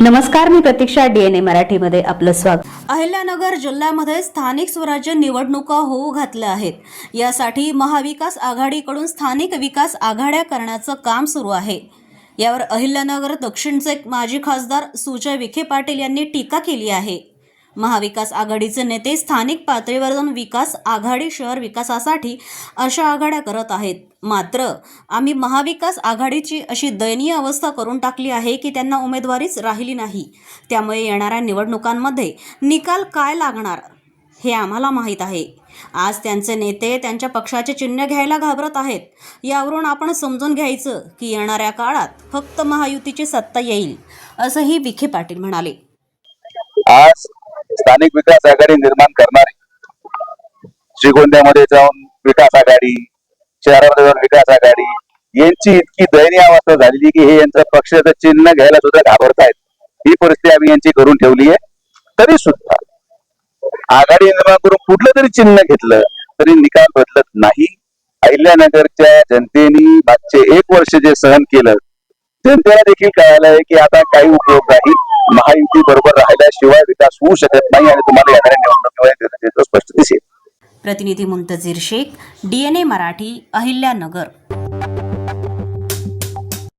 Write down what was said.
नमस्कार मी प्रतीक्षा डीएनए मराठीमध्ये आपलं स्वागत. अहिल्यानगर जिल्ह्यामध्ये स्थानिक स्वराज्य निवडणुका होऊ घातल्या आहेत. यासाठी महाविकास आघाडीकडून स्थानिक विकास आघाड्या करण्याचं काम सुरू आहे. यावर अहिल्यानगर दक्षिणचे माजी खासदार सुजय विखे पाटील यांनी टीका केली आहे. महाविकास आघाडीचे नेते स्थानिक पातळीवर जाऊन विकास आघाडी शहर विकासासाठी अशा आघाड्या करत आहेत. मात्र आम्ही महाविकास आघाडीची अशी दयनीय अवस्था करून टाकली आहे की त्यांना उमेदवारीच राहिली नाही. त्यामुळे येणाऱ्या निवडणुकांमध्ये निकाल काय लागणार हे आम्हाला माहीत आहे. आज त्यांचे नेते त्यांच्या पक्षाचे चिन्ह घ्यायला घाबरत आहेत. यावरून आपण समजून घ्यायचं की येणाऱ्या काळात फक्त महायुतीची सत्ता येईल असंही विखे पाटील म्हणाले. आज स्थानिक विकास आघाडी निर्माण करणारी श्रीगोंद्यामध्ये जाऊन विकास आघाडी शहरामध्ये जाऊन विकास आघाडी यांची इतकी दयनीय अवस्था झालेली की हे यांचं पक्षाचं चिन्ह घ्यायला सुद्धा घाबरतायत. ही परिस्थिती आम्ही यांची करून ठेवली आहे. तरी सुद्धा आघाडी निर्माण करून कुठलं तरी चिन्ह घेतलं तरी निकाल बदलत नाही. अहिल्यानगरच्या जनतेने मागचे एक वर्ष जे सहन केलं जनतेला देखील कळालं आहे की आता काही उपयोग नाही. महायुती बरोबर होऊ शकत नाही आणि तुम्हाला येणाऱ्या निवडणुकीमध्ये स्पष्ट दिसेल. प्रतिनिधी मुंतजीर शेख डीएनए मराठी अहिल्यानगर.